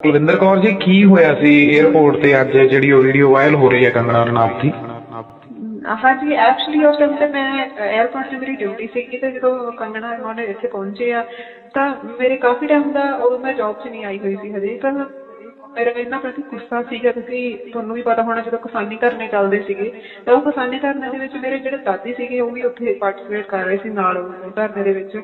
ਕੁਲਵਿੰਦਰ ਕੌਰ ਜੀ, ਕੀ ਹੋਇਆ ਸੀ 에어ਪੋਰਟ ਤੇ ਅੱਜ ਜਿਹੜੀ ਉਹ ਵੀਡੀਓ ਵਾਇਰਲ ਹੋ ਰਹੀ ਹੈ ਕੰਗਣਾ ਰਣਾਵਤ ਦੀ? ਹਾਂਜੀ ਐਕਚੁਅਲੀ ਉਸ ਟਾਈਮ ਤੇ ਮੈਂ 에어ਪੋਰਟ ਤੇ ਮੇਰੀ ਡਿਊਟੀ ਸੀਗੀ ਤੇ ਜਦੋਂ ਕੰਗਣਾ ਰਣਾਵਤ ਇੱਥੇ ਪਹੁੰਚੇ ਆ, ਤਾਂ ਮੇਰੇ ਕਾਫੀ ਟਾਈਮ ਦਾ ਉਦੋਂ ਮੈਂ ਜੌਬ 'ਚ ਨਹੀਂ ਆਈ ਹੋਈ ਸੀ ਹਜੇ, ਤਾਂ ਮੇਰਾ ਇਹਨਾਂ ਪ੍ਰਤੀ ਗੁੱਸਾ ਸੀਗਾ ਤੁਸੀਂ ਤੁਹਾਨੂੰ ਵੀ ਪਤਾ ਹੋਣਾ ਜਦੋਂ ਕਿਸਾਨੀ ਧਰਨੇ ਚੱਲਦੇ ਸੀਗੇ, ਤਾਂ ਉਹ ਕਿਸਾਨੀ ਧਰਨੇ ਦੇ ਵਿੱਚ ਮੇਰੇ ਜਿਹੜੇ ਦਾਦੀ ਸੀਗੇ, ਉਹ ਵੀ ਉੱਥੇ ਪਾਰਟਿਸਿਪੇਟ ਕਰ ਰਹੇ ਸੀ ਨਾਲ ਉਹ ਧਰਨੇ ਦੇ ਵਿੱਚ।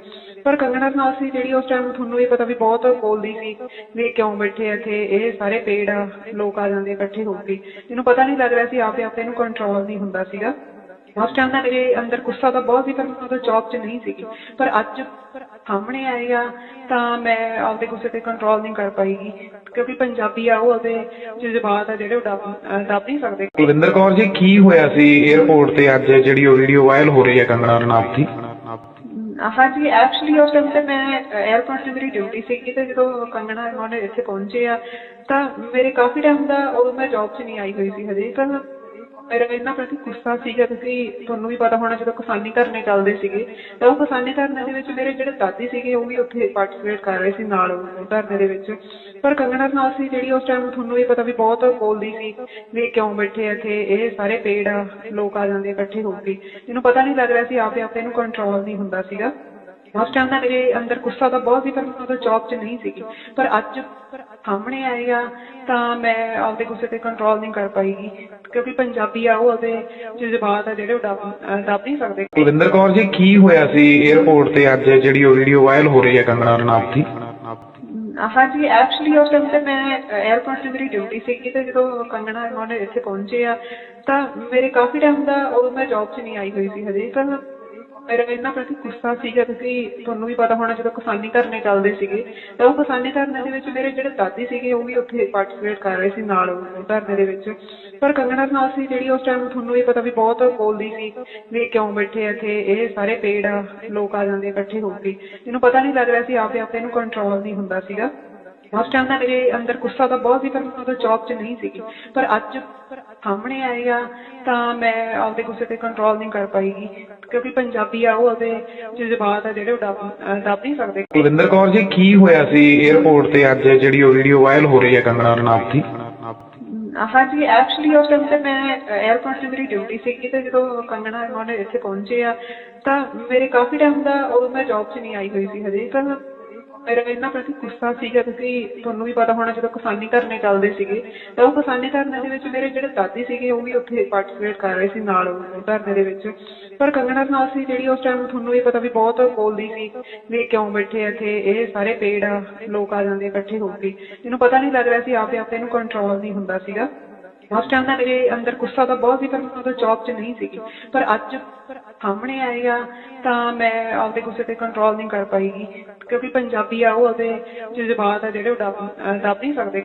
ਪਰ ਕੰਗਣਾ ਨਾਲ ਸੀ ਜਿਹੜੀ ਉਸ ਟਾਈਮ ਤੁਹਾਨੂੰ ਵੀ ਪਤਾ ਵੀ ਬਹੁਤ ਬੋਲਦੀ ਸੀ, ਵੀ ਕਿਉਂ ਬੈਠੇ ਇੱਥੇ, ਇਹ ਸਾਰੇ ਪੇੜ ਲੋਕ ਆ ਜਾਂਦੇ ਇਕੱਠੇ ਹੋ ਕੇ। ਇਹਨੂੰ ਪਤਾ ਨਹੀਂ ਲੱਗ ਰਿਹਾ ਸੀ ਆਪੇ ਆਪੇ ਨੂੰ ਕੰਟਰੋਲ ਨਹੀਂ ਹੁੰਦਾ ਸੀਗਾ। ਉਸ ਟਾਈਮ ਦਾ ਮੇਰੇ ਅੰਦਰ ਗੁੱਸਾ ਤਾਂ ਬਹੁਤ ਸੀ ਪਰ ਮੈਂ ਉਹਦਾ ਜੌਬ 'ਚ ਨਹੀਂ ਸੀਗੀ। ਪਰ ਅੱਜ ਸਾਹਮਣੇ ਆਏਗਾ ਤਾਂ ਮੈਂ ਆਪਦੇ ਗੁੱਸੇ ਤੇ ਕੰਟਰੋਲ ਨਹੀਂ ਕਰ ਪਾਈਗੀ ਕਿਉਂਕਿ ਪੰਜਾਬੀ ਆ ਉਹ ਉਹਦੇ ਜਜ਼ਬਾਤ ਆ ਜਿਹੜੇ ਉਹ ਦੱਬ ਦੱਬ ਨਹੀਂ ਸਕਦੇ। ਕੁਲਵਿੰਦਰ ਕੌਰ ਜੀ ਕੀ ਹੋਇਆ ਸੀ 에어ਪੋਰਟ ਤੇ ਅੱਜ ਜਿਹੜੀ ਉਹ ਵੀਡੀਓ ਵਾਇਰਲ ਹੋ ਰਹੀ ਹੈ ਕੰਗਣਾ ਰਣਾਵਤ ਦੀ? ਹਾਂਜੀ ਐਕਚੁਅਲੀ ਉਸ ਟਾਈਮ ਤੇ ਮੈਂ 에어ਪੋਰਟ ਤੇ ਮੇਰੀ ਡਿਊਟੀ ਸੀਗੀ ਤੇ ਜਦੋਂ ਕੰਗਣਾ ਉਹਨਾਂ ਇੱਥੇ ਪਹੁੰਚੇ ਆ ਤਾਂ ਮੇਰੇ ਕਾਫੀ ਟਾਈਮ ਦਾ ਉਹ ਮੈਂ ਜੌਬ 'ਚ ਨਹੀਂ ਆਈ ਹੋਈ ਸੀ ਹਜੇ ਤਾਂ ਮੇਰਾ ਇਹਨਾਂ ਪ੍ਰਤੀ ਗੁੱਸਾ ਸੀਗਾ ਤੁਸੀਂ ਤੁਹਾਨੂੰ ਵੀ ਪਤਾ ਹੋਣਾ ਜਦੋਂ ਕਿਸਾਨੀ ਧਰਨੇ ਚੱਲਦੇ ਸੀਗੇ, ਤਾਂ ਉਹ ਕਿਸਾਨੀ ਧਰਨੇ ਦੇ ਵਿੱਚ ਮੇਰੇ ਜਿਹੜੇ ਦਾਦੀ ਸੀਗੇ, ਉਹ ਵੀ ਉੱਥੇ ਪਾਰਟਿਸਿਪੇਟ ਕਰ ਰਹੇ ਸੀ ਨਾਲ ਉਹ ਧਰਨੇ ਦੇ ਵਿੱਚ। ਪਰ ਕੰਗਣਾ ਨਾਲ ਸੀ ਜਿਹੜੀ ਉਸ ਟਾਈਮ ਤੁਹਾਨੂੰ ਵੀ ਪਤਾ ਵੀ ਬਹੁਤ ਬੋਲਦੀ ਸੀ ਵੀ ਕਿਉਂ ਬੈਠੇ ਆ ਇੱਥੇ, ਇਹ ਸਾਰੇ ਪੇੜ ਆ, ਲੋਕ ਆ ਜਾਂਦੇ ਇਕੱਠੇ ਹੋ ਕੇ। ਇਹਨੂੰ ਪਤਾ ਨਹੀਂ ਲੱਗ ਰਿਹਾ ਸੀ ਆਪੇ ਆਪੇ ਨੂੰ ਕੰਟਰੋਲ ਨਹੀਂ ਹੁੰਦਾ ਸੀਗਾ। ਉਸ ਟਾਈਮ ਦਾ ਮੇਰੇ ਅੰਦਰ ਗੁੱਸਾ ਤਾਂ ਬਹੁਤ ਸੀ ਪਰ ਮੈਂ ਉਦੋਂ ਜੌਬ 'ਚ ਨਹੀਂ ਸੀਗੀ। ਪਰ ਅੱਜ ਸਾਹਮਣੇ ਆਏਗਾ ਤਾਂ ਮੈਂ ਆਪਦੇ ਗੁੱਸੇ ਤੇ ਕੰਟਰੋਲ ਨਹੀਂ ਕਰ ਪਾਈਗੀ ਕਿਉਂਕਿ ਪੰਜਾਬੀ ਆ ਉਹ ਆਪਦੇ ਜਜ਼ਬਾਤ ਆ ਜਿਹੜੇ ਉਹ ਦੱਬ ਦੱਬ ਨਹੀਂ ਸਕਦੇ। ਕੁਲਵਿੰਦਰ ਕੌਰ ਜੀ ਕੀ ਹੋਇਆ ਸੀ 에어ਪੋਰਟ ਤੇ ਅੱਜ ਜਿਹੜੀ ਉਹ ਵੀਡੀਓ ਵਾਇਰਲ ਹੋ ਰਹੀ ਹੈ ਕੰਗਣਾ ਰਣਾਵਤ ਦੀ? ਹਾਂਜੀ ਐਕਚੁਅਲੀ ਉਸ ਟਾਈਮ ਤੇ ਮੈਂ 에어ਪੋਰਟ ਤੇ ਮੇਰੀ ਡਿਊਟੀ ਸੀਗੀ ਤੇ ਜਦੋਂ ਕੰਗਣਾ ਉਹਨਾਂ ਨੇ ਇੱਥੇ ਪਹੁੰਚੇ ਆ ਤਾਂ ਮੇਰੇ ਕਾਫੀ ਟਾਈਮ ਦਾ ਉਹ ਮੈਂ ਜੌਬ 'ਚ ਨਹੀਂ ਆਈ ਹੋਈ ਸੀ ਹਜੇ ਪਰ ਮੇਰਾ ਇਹਨਾਂ ਪ੍ਰਤੀ ਗੁੱਸਾ ਸੀਗਾ ਤੁਸੀਂ ਤੁਹਾਨੂੰ ਵੀ ਪਤਾ ਹੋਣਾ ਜਦੋਂ ਕਿਸਾਨੀ ਧਰਨੇ ਚੱਲਦੇ ਸੀਗੇ, ਤਾਂ ਉਹ ਕਿਸਾਨੀ ਧਰਨੇ ਦੇ ਵਿੱਚ ਮੇਰੇ ਜਿਹੜੇ ਦਾਦੀ ਸੀਗੇ, ਉਹ ਵੀ ਉੱਥੇ ਪਾਰਟਿਸਿਪੇਟ ਕਰ ਰਹੇ ਸੀ ਨਾਲ ਉਹ ਧਰਨੇ ਦੇ ਵਿੱਚ। ਪਰ ਕੰਗਣਾ ਨਾਲ ਸੀ ਜਿਹੜੀ ਉਸ ਟਾਈਮ ਤੁਹਾਨੂੰ ਵੀ ਪਤਾ ਵੀ ਬਹੁਤ ਬੋਲਦੀ ਸੀ ਵੀ ਕਿਉਂ ਬੈਠੇ ਆ ਇੱਥੇ, ਇਹ ਸਾਰੇ ਪੇੜ ਆ, ਲੋਕ ਆ ਜਾਂਦੇ ਇਕੱਠੇ ਹੋ ਕੇ। ਇਹਨੂੰ ਪਤਾ ਨਹੀਂ ਲੱਗ ਰਿਹਾ ਸੀ ਆਪੇ ਆਪੇ ਇਹਨੂੰ ਕੰਟਰੋਲ ਨਹੀਂ ਹੁੰਦਾ ਸੀਗਾ। ਉਸ ਟਾਈਮ ਦਾ ਮੇਰੇ ਅੰਦਰ ਗੁੱਸਾ ਤਾਂ ਬਹੁਤ ਸੀ ਪਰ ਮੈਂ ਉਦੋਂ ਜੌਬ 'ਚ ਨਹੀਂ ਸੀਗੀ। ਪਰ ਅੱਜ ਸਾਹਮਣੇ ਆਏਗਾ ਤਾਂ ਮੈਂ ਆਪਦੇ ਗੁੱਸੇ ਤੇ ਕੰਟਰੋਲ ਨਹੀਂ ਕਰ ਪਾਈਗੀ ਕਿਉਂਕਿ ਪੰਜਾਬੀ ਆ ਉਹ ਆਪਦੇ ਜਜ਼ਬਾਤ ਆ ਜਿਹੜੇ ਉਹ ਦੱਬ ਨਹੀਂ ਸਕਦੇ। ਕੁਲਵਿੰਦਰ ਕੌਰ ਜੀ ਕੀ ਹੋਇਆ ਸੀ 에어ਪੋਰਟ ਤੇ ਅੱਜ ਜਿਹੜੀ ਉਹ ਵੀਡੀਓ ਵਾਇਰਲ ਹੋ ਰਹੀ ਹੈ ਕੰਗਣਾ ਰਣਾਵਤ ਦੀ? ਹਾਂਜੀ ਐਕਚੁਅਲੀ ਉਸ ਟਾਈਮ ਤੇ ਮੈਂ 에어ਪੋਰਟ ਤੇ ਮੇਰੀ ਡਿਊਟੀ ਸੀਗੀ ਤੇ ਜਦੋਂ ਕੰਗਣਾ ਉਹਨਾਂ ਇੱਥੇ ਪਹੁੰਚੇ ਆ ਤਾਂ ਮੇਰੇ ਕਾਫੀ ਟਾਈਮ ਦਾ ਉਦੋਂ ਮੈਂ ਜੌਬ 'ਚ ਨਹੀਂ ਆਈ ਹੋਈ ਸੀ ਹਜੇ ਪਰ ਮੇਰਾ ਇਹਨਾਂ ਪ੍ਰਤੀ ਗੁੱਸਾ ਸੀਗਾ ਤੁਸੀਂ ਤੁਹਾਨੂੰ ਵੀ ਪਤਾ ਹੋਣਾ ਜਦੋਂ ਕਿਸਾਨੀ ਧਰਨੇ ਚੱਲਦੇ ਸੀਗੇ, ਤਾਂ ਉਹ ਕਿਸਾਨੀ ਧਰਨੇ ਦੇ ਵਿੱਚ ਮੇਰੇ ਜਿਹੜੇ ਦਾਦੀ ਸੀਗੇ, ਉਹ ਵੀ ਉੱਥੇ ਪਾਰਟਿਸਿਪੇਟ ਕਰ ਰਹੇ ਸੀ ਨਾਲ ਉਹ ਧਰਨੇ ਦੇ ਵਿੱਚ। ਪਰ ਕੰਗਣਾ ਨਾਲ ਸੀ ਜਿਹੜੀ ਉਸ ਟਾਈਮ ਤੁਹਾਨੂੰ ਵੀ ਪਤਾ ਵੀ ਬਹੁਤ ਬੋਲਦੀ ਸੀ ਵੀ ਕਿਉਂ ਬੈਠੇ ਇੱਥੇ, ਇਹ ਸਾਰੇ ਪੇੜ ਆ, ਲੋਕ ਆ ਜਾਂਦੇ ਇਕੱਠੇ ਹੋ ਕੇ। ਇਹਨੂੰ ਪਤਾ ਨਹੀਂ ਲੱਗ ਰਿਹਾ ਸੀ ਆਪੇ ਆਪੇ ਇਹਨੂੰ ਕੰਟਰੋਲ ਨਹੀਂ ਹੁੰਦਾ ਸੀਗਾ। ਉਸ ਟਾਈਮ ਦਾ ਮੇਰੇ ਅੰਦਰ ਗੁੱਸਾ ਤਾਂ ਬਹੁਤ ਸੀ, ਪਰ ਮੈਂ ਉਦੋਂ ਜੌਬ 'ਚ ਨਹੀਂ ਸੀਗੀ। ਪਰ ਅੱਜ ਸਾਹਮਣੇ ਆਏਗਾ ਤਾਂ ਮੈਂ ਆਪਦੇ ਗੁੱਸੇ ਤੇ ਕੰਟਰੋਲ ਨਹੀਂ ਕਰ ਪਾਈਗੀ। ਕਿਉਂਕਿ ਪੰਜਾਬੀ ਆ, ਉਹ ਆਪਦੇ ਜਜ਼ਬਾਤ ਆ ਜਿਹੜੇ ਉਹ ਦੱਬ ਅਹ ਦੱਬ ਨਹੀਂ ਸਕਦੇ।